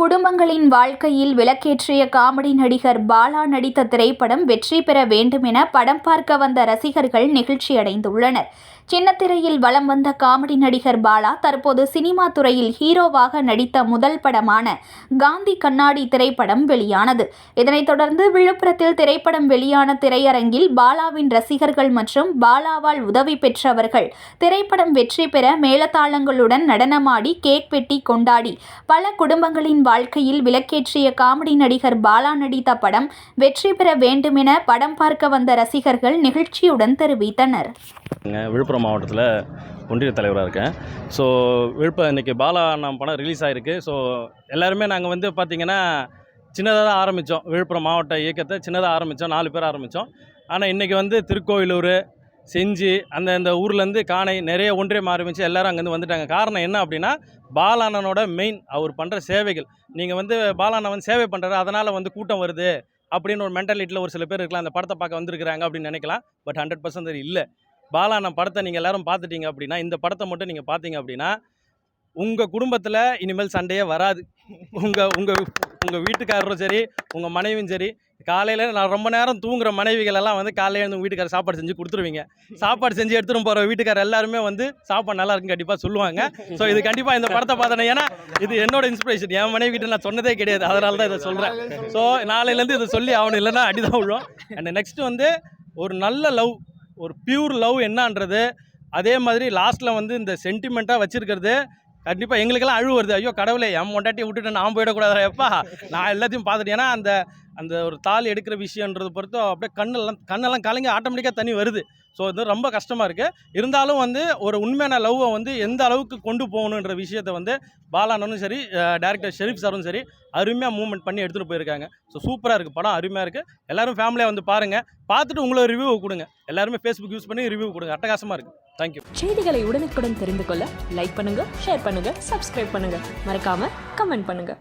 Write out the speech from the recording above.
குடும்ப குடும்பங்களின் வாழ்க்கையில் விளக்கேற்றிய காமெடி நடிகர் பாலா நடித்த திரைப்படம் வெற்றி பெற வேண்டும் என படம் பார்க்க வந்த ரசிகர்கள் நெகிழ்ச்சியடைந்துள்ளனர். சின்னத்திரையில் வலம் வந்த காமெடி நடிகர் பாலா தற்போது சினிமா துறையில் ஹீரோவாக நடித்த முதல் படமான காந்தி கண்ணாடி திரைப்படம் வெளியானது. இதனைத் தொடர்ந்து விழுப்புரத்தில் திரைப்படம் வெளியான திரையரங்கில் பாலாவின் ரசிகர்கள் மற்றும் பாலாவால் உதவி பெற்றவர்கள் திரைப்படம் வெற்றி பெற மேலதாளங்களுடன் நடனமாடி கேக் வெட்டி கொண்டாடி பல குடும்பங்களின் வாழ்க்கை வாழ்க்கையில் விளக்கேற்றிய காமெடி நடிகர் பாலா நடித்த படம் வெற்றி பெற வேண்டுமென படம் பார்க்க வந்த ரசிகர்கள் நிகழ்ச்சியுடன் தெரிவித்தனர். விழுப்புரம் மாவட்டத்தில் ஒன்றிய தலைவராக இருக்கேன். ஸோ விழுப்புரம் இன்றைக்கி பாலா அண்ணா படம் ரிலீஸ் ஆகிருக்கு ஸோ எல்லாருமே நாங்கள் வந்து பார்த்திங்கன்னா சின்னதாக தான் ஆரம்பித்தோம் விழுப்புரம் மாவட்ட இயக்கத்தை சின்னதாக ஆரம்பித்தோம் நாலு பேர் ஆரம்பித்தோம் ஆனால் இன்றைக்கி வந்து திருக்கோயிலூர் செஞ்சு அந்த இந்த ஊர்லேருந்து காணை நிறைய ஒன்றியம் ஆரம்பித்து எல்லோரும் அங்கேருந்து வந்துட்டாங்க. காரணம் என்ன அப்படின்னா பாலாண்ணனோட மெயின் அவர் பண்ணுற சேவைகள். நீங்கள் வந்து பாலாண்ணன் வந்து சேவை பண்ணுறாரு அதனால் வந்து கூட்டம் வருது அப்படின்னு ஒரு மென்டாலிட்டியில் ஒரு சில பேர் இருக்கலாம் அந்த படத்தை பார்க்க வந்திருக்கிறாங்க அப்படின்னு நினைக்கலாம். பட் ஹண்ட்ரட் பர்சன்ட் இல்லை. பாலாண்ணன் படத்தை நீங்கள் எல்லாரும் பார்த்துட்டீங்க அப்படின்னா இந்த படத்தை மட்டும் நீங்கள் பார்த்தீங்க அப்படின்னா உங்கள் குடும்பத்தில் இனிமேல் சண்டையே வராது. உங்கள் உங்கள் உங்கள் வீட்டுக்காரரும் சரி உங்கள் மனைவியும் சரி காலையில் நான் ரொம்ப நேரம் தூங்குற மனைவிகள் எல்லாம் வந்து காலையில் எழுந்து உங்கள் வீட்டுக்காரர் சாப்பாடு செஞ்சு கொடுத்துருவீங்க. சாப்பாடு செஞ்சு எடுத்துகிட்டு போகிற வீட்டுக்காரர் எல்லாருமே வந்து சாப்பாடு நல்லா இருக்குன்னு கண்டிப்பாக சொல்லுவாங்க. ஸோ இது கண்டிப்பாக இந்த படத்தை பார்த்தேன் ஏன்னா இது என்னோட இன்ஸ்பிரேஷன் என் மனைவி கிட்ட நான் சொன்னதே கிடையாது. அதனால தான் இதை சொல்கிறேன் ஸோ நாளையிலேருந்து இதை சொல்லி ஆகணும் இல்லைன்னா அடிதான் விழும் அண்ட் நெக்ஸ்ட் வந்து ஒரு நல்ல லவ் ஒரு பியூர் லவ் என்னன்றது அதே மாதிரி லாஸ்ட்டில் வந்து இந்த சென்டிமெண்ட்டாக வச்சுருக்கிறது கண்டிப்பாக எங்களுக்கெல்லாம் அழுவு வருது. ஐயோ கடவுளே என் மொண்டாட்டி விட்டுட்டு நான் போயிடக்கூடாது எப்பா? நான் எல்லாத்தையும் பார்த்துட்டு ஏன்னா அந்த அந்த ஒரு தாலி எடுக்கிற விஷயன்றது பொறுத்து அப்படியே கண்ணெல்லாம் கண்ணெல்லாம் கலங்கி ஆட்டோமேட்டிக்காக தண்ணி வருது. ஸோ இது ரொம்ப கஷ்டமாக இருக்குது இருந்தாலும் வந்து ஒரு உண்மையான லவ்வை வந்து எந்த அளவுக்கு கொண்டு போகணுன்ற விஷயத்தை வந்து பாலானனும் சரி டேரக்டர் ஷெரீப் சாரும் சரி அருமையாக மூவ்மெண்ட் பண்ணி எடுத்துகிட்டு போயிருக்காங்க. ஸோ சூப்பராக இருக்குது படம் அருமையாக இருக்குது எல்லோரும் ஃபேமிலியாக வந்து பாருங்கள் பார்த்துட்டு உங்களை ரிவ்யூ கொடுங்க. எல்லாருமே ஃபேஸ்புக் யூஸ் பண்ணி ரிவ்யூ கொடுங்க. அட்டகாசமாக இருக்குது தேங்க்யூ செய்திகளை உடனுக்குடன் தெரிந்து கொள்ள லைக் பண்ணுங்கள் ஷேர் பண்ணுங்கள் சப்ஸ்கிரைப் பண்ணுங்கள் மறக்காமல் கமெண்ட் பண்ணுங்கள்